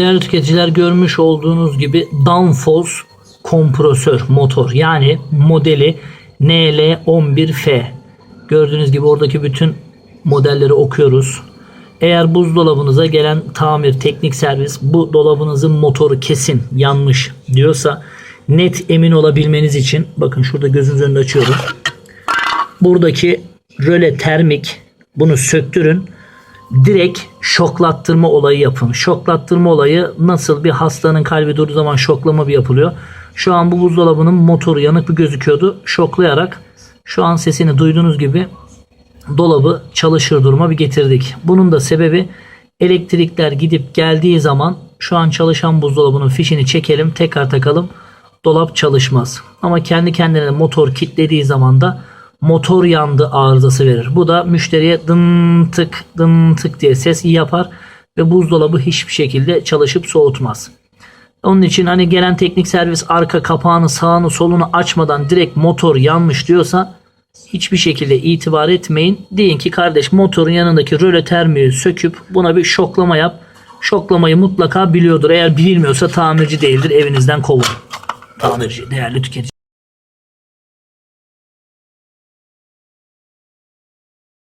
Değerli tüketiciler görmüş olduğunuz gibi Danfoss kompresör motor yani modeli NL11F. Gördüğünüz gibi oradaki bütün modelleri okuyoruz. Eğer buzdolabınıza gelen tamir teknik servis bu dolabınızın motoru kesin yanmış diyorsa net emin olabilmeniz için bakın şurada gözünüz önünde açıyorum. Buradaki röle termik bunu söktürün. Direkt şoklattırma olayı yapın. Şoklattırma olayı nasıl bir hastanın kalbi durduğu zaman şoklama bir yapılıyor. Şu an bu buzdolabının motoru yanık bir gözüküyordu. Şoklayarak şu an sesini duyduğunuz gibi dolabı çalışır duruma bir getirdik. Bunun da sebebi elektrikler gidip geldiği zaman şu an çalışan buzdolabının fişini çekelim tekrar takalım dolap çalışmaz. Ama kendi kendine motor kilitlediği zaman da motor yandı arızası verir. Bu da müşteriye dın tık dın tık diye ses yapar ve buzdolabı hiçbir şekilde çalışıp soğutmaz. Onun için hani gelen teknik servis arka kapağını sağını solunu açmadan direkt motor yanmış diyorsa hiçbir şekilde itibar etmeyin. Deyin ki kardeş motorun yanındaki röle termiği söküp buna bir şoklama yap. Şoklamayı mutlaka biliyordur. Eğer bilmiyorsa tamirci değildir. Evinizden kovun. Tamirci değerli tüketici.